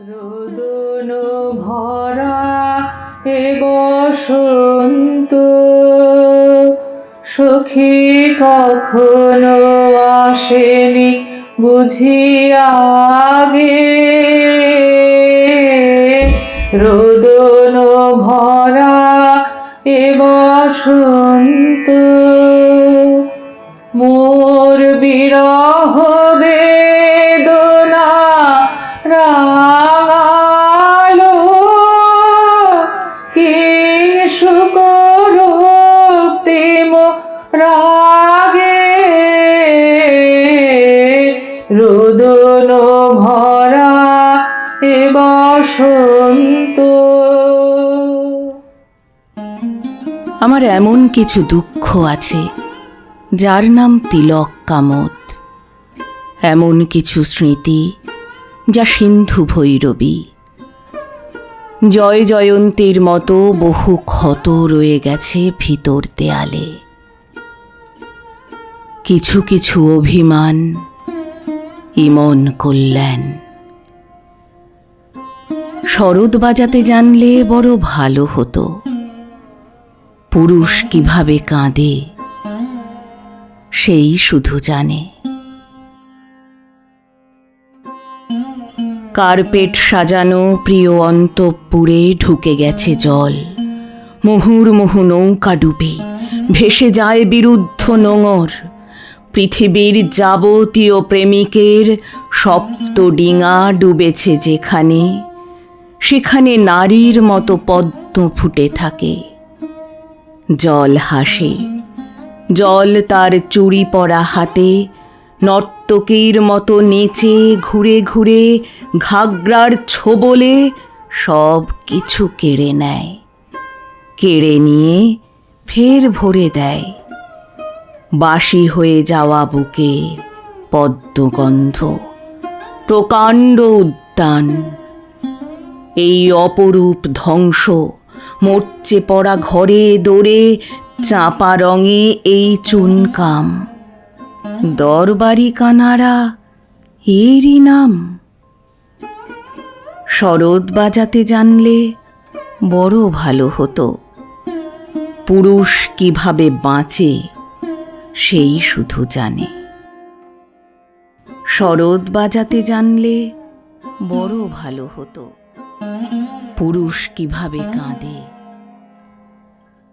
রোদন ভরা এ বসন্ত। সখী কখনো আসেনি বুঝি আগে। রোদন ভরা এ বসন্ত। মোর বিরহ বেদনা বসন্ত। আমার এমন কিছু দুঃখ আছে, যার নাম তিলক কামত। এমন কিছু স্মৃতি যা সিন্ধু ভৈরবী। জয় জয়ন্তীর মতো বহু ক্ষত রয়ে গেছে ভিতর দেয়ালে। কিছু কিছু অভিমান, ইমন কল্যাণ। শরৎ বাজাতে জানলে বড় ভালো হতো। পুরুষ কীভাবে কাঁদে, সেই শুধু জানে। কার্পেট সাজানো প্রিয় অন্তঃপুরে ঢুকে গেছে জল। মুহুর্মুহু নৌকা ডুবে, ভেসে যায় বিরুদ্ধ নোঙর। পৃথিবীর যাবতীয় প্রেমিকের সপ্ত ডিঙা ডুবেছে যেখানে সেখানে নারীর মতো পদ্ম ফুটে থাকে। জল হাসে। জল তার চুড়ি পরা হাতে, নর্তকীর মতো নেচে ঘুরে ঘুরে ঘাগরার ছোবলে সব কিছু কেড়ে নেয়। কেড়ে নিয়ে ফের ভরে দেয়। বাসি হয়ে যাওয়া বুকে পদ্মগন্ধ, প্রকাণ্ড উদ্যান। এই অপরূপ ধ্বংস। মরচে পড়া ঘরে দৌড়ে চাপা রঙে এই চুনকাম। দরবারি কানারা এরই নাম। শরৎ বাজাতে জানলে বড় ভালো হতো। পুরুষ কীভাবে বাঁচে, সেই শুধু জানে। শরৎ বাজাতে জানলে বড় ভালো হতো। পুরুষ কীভাবে কাঁদে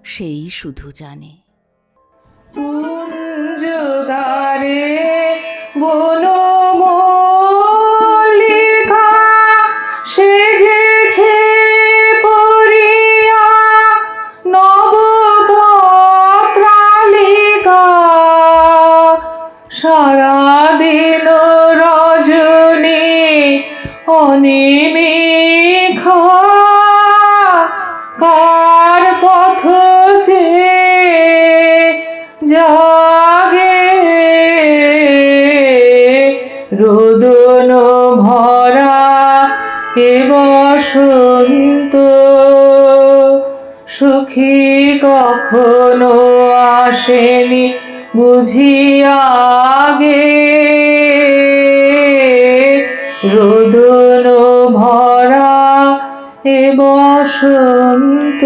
সেই শুধু জানে। কুঞ্জদারে নবপত্রালিকা। সারাদিন রজনী অনিমেখা বসন্ত সুখী কখনো আসেনি বুঝি আগে। রোদন ভরা এ বসন্ত।